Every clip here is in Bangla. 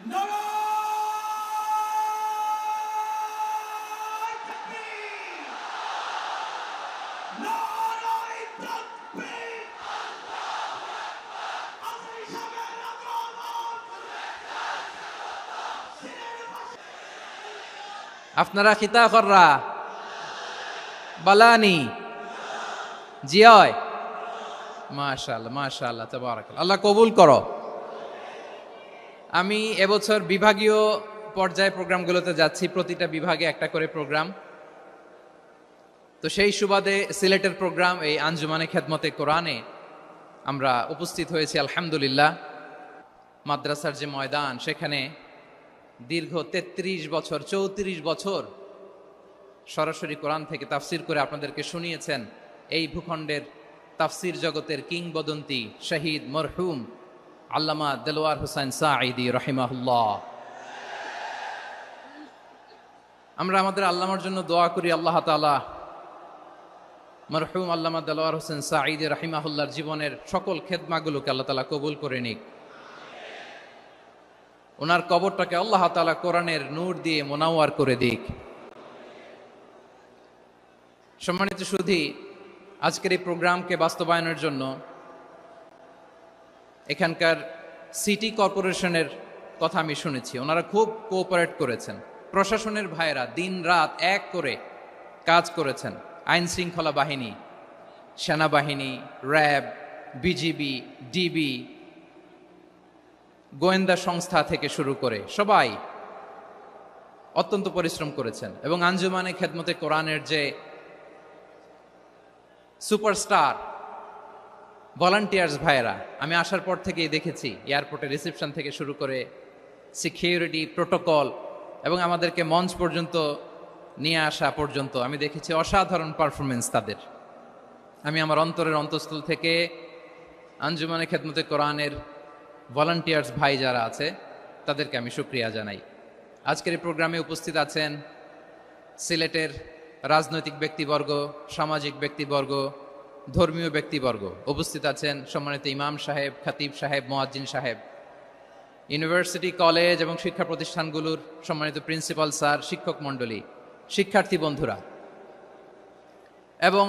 আপনারা খিতা কররা বালানি। মাশাআল্লাহ মাশাআল্লাহ তাবারাকাল্লাহ। আল্লাহ কবুল করো। আমি এবছর বিভাগীয় পর্যায়ে প্রোগ্রামগুলোতে যাচ্ছি। প্রতিটা বিভাগে একটা করে প্রোগ্রাম। তো সেই সুবাদে সিলেটের প্রোগ্রাম, এই আঞ্জুমানে খেদমতে কোরআনে আমরা উপস্থিত হয়েছি, আলহামদুলিল্লাহ। মাদ্রাসার যে ময়দান, সেখানে দীর্ঘ ৩৩ বছর, চৌত্রিশ বছর সরাসরি কোরআন থেকে তাফসির করে আপনাদেরকে শুনিয়েছেন। এই ভূখণ্ডের তাফসির জগতের কিংবদন্তি, শহীদ মরহুম আল্লামা দেলোয়ার হুসাইন সাঈদি রহিমাহুল্লাহ। আমরা আমাদের আল্লামার জন্য দোয়া করি, আল্লাহ তাআলা মরহুম আল্লামা দেলোয়ার হোসেন সাঈদি রহিমাহুল্লাহর জীবনের সকল খেদমাগুলোকে আল্লাহ তাআলা কবুল করে নিক। ওনার কবরটাকে আল্লাহ তাআলা কোরআনের নূর দিয়ে মোনাওয়ার করে দিক। সম্মানিত সুধী, আজকের এই প্রোগ্রামকে বাস্তবায়নের জন্য এখানকার সিটি কর্পোরেশনের কথা আমি শুনেছি। ওনারা খুব কোঅপারেট করেছেন। প্রশাসনের ভাইয়েরা দিন রাত এক করে কাজ করেছেন। আইন শৃঙ্খলা বাহিনী, সেনাবাহিনী, র্যাব, বিজিবি, ডিবি, গোয়েন্দা সংস্থা থেকে শুরু করে সবাই অত্যন্ত পরিশ্রম করেছেন। এবং আঞ্জুমানে খেদমতে কোরআনের যে সুপারস্টার ভলান্টিয়ার্স ভাইয়েরা, আমি আসার পর থেকেই দেখেছি এয়ারপোর্টে রিসেপশন থেকে শুরু করে সিকিউরিটি প্রোটোকল এবং আমাদেরকে মঞ্চ পর্যন্ত নিয়ে আসা পর্যন্ত আমি দেখেছি অসাধারণ পারফরমেন্স তাদের। আমি আমার অন্তরের অন্তঃস্থল থেকে আঞ্জুমানে খেদমতে কোরআনের ভলান্টিয়ার্স ভাই যারা আছে, তাদেরকে আমি সুক্রিয়া জানাই। আজকের এই প্রোগ্রামে উপস্থিত আছেন সিলেটের রাজনৈতিক ব্যক্তিবর্গ, সামাজিক ব্যক্তিবর্গ ধর্মীয় ব্যক্তিবর্গ। উপস্থিত আছেন সম্মানিত ইমাম সাহেব, খাতিব সাহেব, মোয়াজ্জিন সাহেব। ইউনিভার্সিটি, কলেজ এবং শিক্ষা প্রতিষ্ঠানগুলোর সম্মানিত প্রিন্সিপাল স্যার, শিক্ষক মণ্ডলী, শিক্ষার্থী বন্ধুরা এবং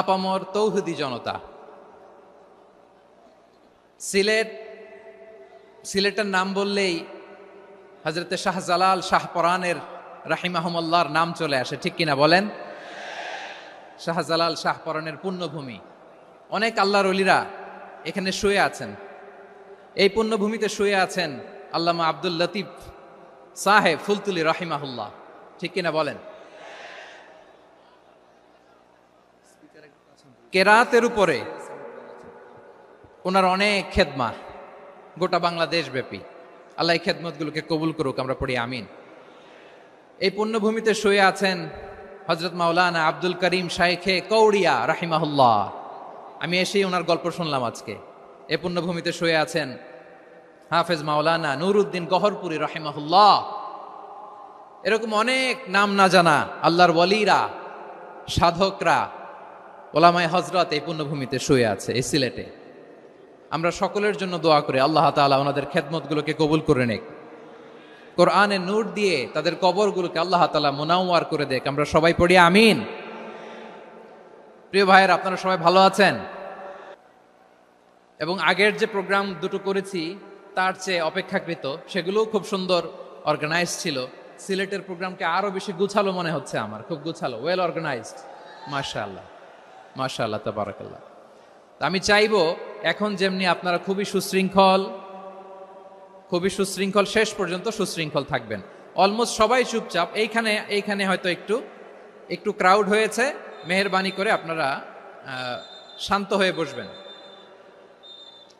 আপামর তৌহুদি জনতা। সিলেট, সিলেটের নাম বললেই হজরতে শাহজালাল শাহপরানের রাহিমাহমল্লার নাম চলে আসে, ঠিক কিনা বলেন? শাহজালাল শাহপরানের পুণ্যভূমি। অনেক আল্লাহর অলিরা এখানে শুয়ে আছেন। এই পুণ্যভূমিতে শুয়ে আছেন আল্লামা আব্দুল লতিফ সাহেব ফুলতুলি রাহিমাহুল্লাহ। ঠিক কিনা বলেন? কেরাতের উপরে ওনার অনেক খেদমা। গোটা বাংলাদেশ ব্যাপী আল্লাহ খেদমতগুলোকে কবুল করুক, আমরা পড়ি আমিন। এই পুণ্যভূমিতে শুয়ে আছেন হজরত মাওলানা আব্দুল করিম শাইখে কৌড়িয়া রাহিমাহুল্লাহ। আমি এসেই ওনার গল্প শুনলাম আজকে। এ পুণ্যভূমিতে শুয়ে আছেন হাফেজ মাওলানা নুরুদ্দিন গহরপুরি রাহিমাহুল্লাহ। এরকম অনেক নাম না জানা আল্লাহর ওয়ালিরা, সাধকরা, ওলামায় হজরত এই পুণ্যভূমিতে শুয়ে আছে, এই সিলেটে। আমরা সকলের জন্য দোয়া করি, আল্লাহ তাআলা ওনাদের খেদমতগুলোকে কবুল করে নেক। কোরআনে নূর দিয়ে তাদের কবরগুলোকে আল্লাহ তাআলা মোনাওয়ার করে দেখ আমরা সবাই পড়ি আমিন। প্রিয় ভাইয়ের, আপনারা সবাই ভালো আছেন? এবং আগের যে প্রোগ্রাম দুটো করেছি, তার চেয়ে অপেক্ষাকৃত, সেগুলোও খুব সুন্দর অর্গানাইজ ছিল। সিলেটের প্রোগ্রামকে আরও বেশি গুছালো মনে হচ্ছে আমার, খুব গুছালো ওয়েল অর্গানাইজড মাশাআল্লাহ, তাবারাকাল্লাহ। তা আমি চাইব, এখন যেমনি আপনারা খুবই সুশৃঙ্খল খুবই সুশৃঙ্খল, শেষ পর্যন্ত সুশৃঙ্খল থাকবেন। অলমোস্ট সবাই চুপচাপ। এইখানে এইখানে হয়তো একটু একটু ক্রাউড হয়েছে। মেহরবানি করে আপনারা শান্ত হয়ে বসবেন।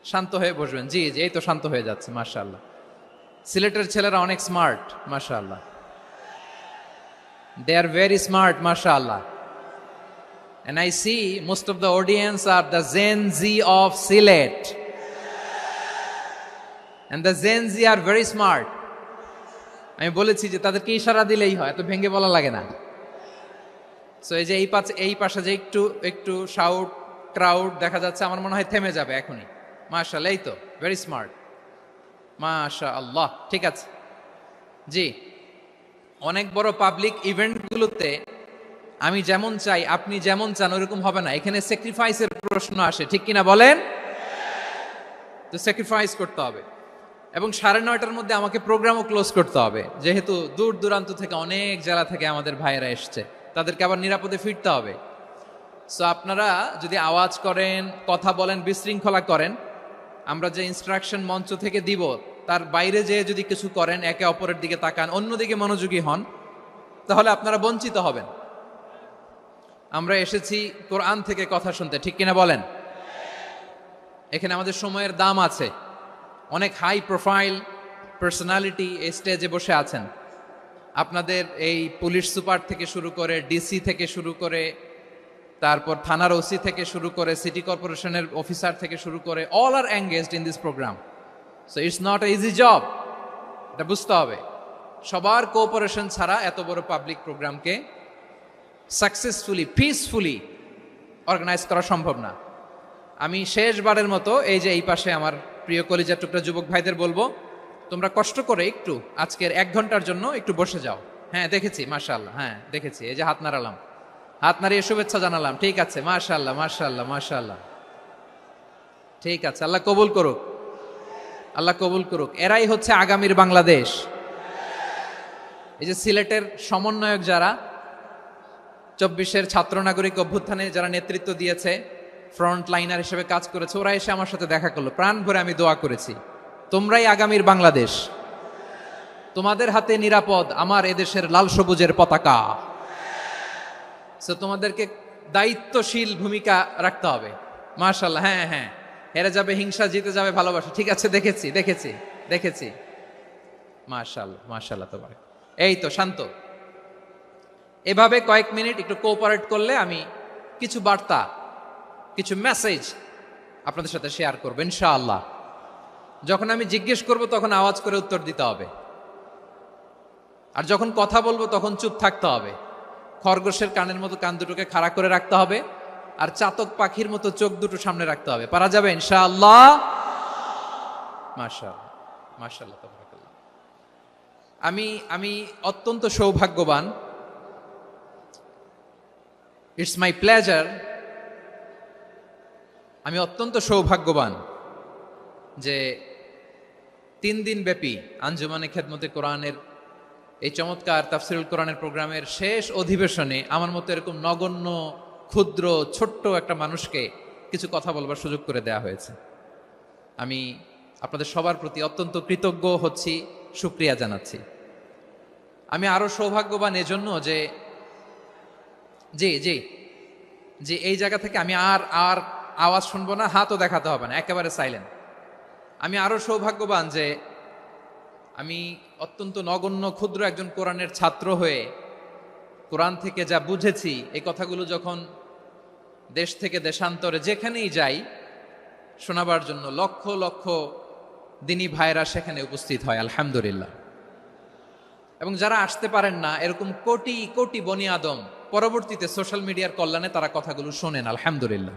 শান্ত হয়ে বসবেন। জি জি, এই তো শান্ত হয়ে যাচ্ছে, মাশাআল্লাহ। সিলেটের ছেলেরা অনেক স্মার্ট মাশাআল্লাহ। দে আর ভেরি স্মার্ট মাশাআল্লাহ। And I see most of the audience are the Gen Z of Silet. And the Gen Z are very smart. আমি বলেছি যে তাদেরকে ইশারা দিলেই হয়, এত ভেঙে বলা লাগে না। সো এই যে এই পাশে এই পাশে যে একটু একটু শাউট ক্রাউড দেখা যাচ্ছে, আমার মনে হয় থেমে যাবে এখনই। মাশাল এই তো ভেরি স্মার্ট মাশা আল্লাহ ঠিক আছে। জি, অনেক বড় পাবলিক ইভেন্টগুলোতে আমি যেমন চাই, আপনি যেমন চান, ওরকম হবে না। এখানে স্যাক্রিফাইসের প্রশ্ন আসে, ঠিক কিনা বলেন? তো স্যাক্রিফাইস করতে হবে। এবং সাড়ে নয়টার মধ্যে আমাকে প্রোগ্রামও ক্লোজ করতে হবে। যেহেতু দূর দূরান্ত থেকে অনেক জেলা থেকে আমাদের ভাইয়েরা এসছে, তাদেরকে আবার নিরাপদে ফিরতে হবে। সো আপনারা যদি আওয়াজ করেন, কথা বলেন, বিশৃঙ্খলা করেন, আমরা যে ইনস্ট্রাকশন মঞ্চ থেকে দিব, তার বাইরে যেয়ে যদি কিছু করেন, একে অপরের দিকে তাকান, অন্যদিকে মনোযোগী হন, তাহলে আপনারা বঞ্চিত হবেন। আমরা এসেছি কোরআন থেকে কথা শুনতে, ঠিক কিনা বলেন? এখানে আমাদের সময়ের দাম আছে। অনেক হাই প্রোফাইল পার্সোনালিটি এই স্টেজে বসে আছেন। আপনাদের এই পুলিশ সুপার থেকে শুরু করে ডিসি থেকে শুরু করে, তারপর থানার ওসি থেকে শুরু করে সিটি কর্পোরেশনের অফিসার থেকে শুরু করে all are engaged in this program so it's not a easy job এটা বুঝতে হবে। সবার কোঅপারেশন ছাড়া এত বড় পাবলিক প্রোগ্রামকে সাকসেসফুলি পিসফুলি অর্গানাইজ করা সম্ভব না। আমি শেষবারের মতো এই যে এই পাশে আমার প্রিয় কলিজার টুকরা যুবক ভাইদের বলব, তোমরা কষ্ট করে একটু আজকের এক ঘণ্টার জন্য একটু বসে যাও। হ্যাঁ দেখেছি, মাশাআল্লাহ হ্যাঁ দেখেছি, এই যে হাত নাড়ালাম। হাত নাড়িয়ে শুভেচ্ছা জানালাম, ঠিক আছে, মাশাআল্লাহ মাশাআল্লাহ মাশাআল্লাহ। ঠিক আছে, আল্লাহ কবুল করুক, আল্লাহ কবুল করুক। এরাই হচ্ছে আগামীর বাংলাদেশ। এই যে সিলেটের সমন্বয়ক যারা, চব্বিশের ছাত্র নাগরিক অভ্যুত্থানে যারা নেতৃত্ব দিয়েছে ফ্রন্ট লাইনার হিসেবে কাজ করেছে, ওরা এসে আমার সাথে দেখা করল। প্রাণ ভরে আমি দোয়া করেছি। তোমরাই আগামীর বাংলাদেশ। তোমাদের হাতে নিরাপদ আমার এদেশের লাল সবুজের পতাকা। সো তোমাদেরকে দায়িত্বশীল ভূমিকা রাখতে হবে। মার্শাল্লাহ হ্যাঁ হ্যাঁ। হেরে যাবে, হিংসা, জিতে যাবে, ভালোবাসা। ঠিক আছে, দেখেছি দেখেছি দেখেছি। মার্শাল মার্শাল্লাহ তোমার। এই তো, শান্ত। এভাবে কয়েক মিনিট একটু কোঅপারেট করলে আমি কিছু বার্তা কিছু মেসেজ আপনাদের সাথে শেয়ার করব, ইনশাআল্লাহ। যখন আমি জিজ্ঞেস করব, তখন আওয়াজ করে উত্তর দিতে হবে। আর যখন কথা বলব, তখন চুপ থাকতে হবে। খরগোশের কানের মতো কান দুটোকে খাড়া করে রাখতে হবে, আর চাতক পাখির মতো চোখ দুটো সামনে রাখতে হবে। পারা যাবে, ইনশাআল্লাহ? মাশাআল্লাহ তাবারাকাল্লাহ। আমি আমি অত্যন্ত সৌভাগ্যবান। ইটস মাই প্লেজার আমি অত্যন্ত সৌভাগ্যবান যে তিন দিন ব্যাপী আঞ্জুমানে খেদমতে কোরআনের এই চমৎকার তাফসিরুল কোরআনের প্রোগ্রামের শেষ অধিবেশনে আমার মতো এরকম নগণ্য, ক্ষুদ্র, ছোট্ট একটা মানুষকে কিছু কথা বলবার সুযোগ করে দেয়া হয়েছে। আমি আপনাদের সবার প্রতি অত্যন্ত কৃতজ্ঞ হচ্ছি, সুক্রিয়া জানাচ্ছি। আমি আরও সৌভাগ্যবান এজন্য যে জি জি জি এই জায়গা থেকে আমি আর আর আওয়াজ শুনব না, হাতও দেখাতে হবে না, একেবারে সাইলেন্ট আমি আরও সৌভাগ্যবান যে আমি অত্যন্ত নগণ্য, ক্ষুদ্র একজন কোরআনের ছাত্র হয়ে কোরআন থেকে যা বুঝেছি, এই কথাগুলো যখন দেশ থেকে দেশান্তরে যেখানেই যাই, শোনাবার জন্য লক্ষ লক্ষ দিনী ভাইরা সেখানে উপস্থিত হয়, আলহামদুলিল্লাহ। এবং যারা আসতে পারেন না, এরকম কোটি কোটি বনি আদম, পরবর্তীতে সোশ্যাল মিডিয়ার কল্যাণে তারা কথাগুলো শোনেন, আলহামদুলিল্লাহ।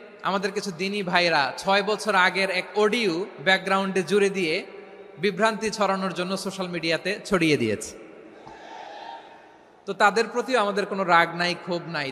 আমাদের কিছু দিনী ভাইরা ছয় বছর আগের এক অডিও ব্যাকগ্রাউন্ডে জুড়ে দিয়ে বিভ্রান্তি ছড়ানোর জন্য সোশ্যাল মিডিয়াতে ছড়িয়ে দিয়েছে। তো তাদের প্রতিও আমাদের কোনো রাগ নাই, ক্ষোভ নাই।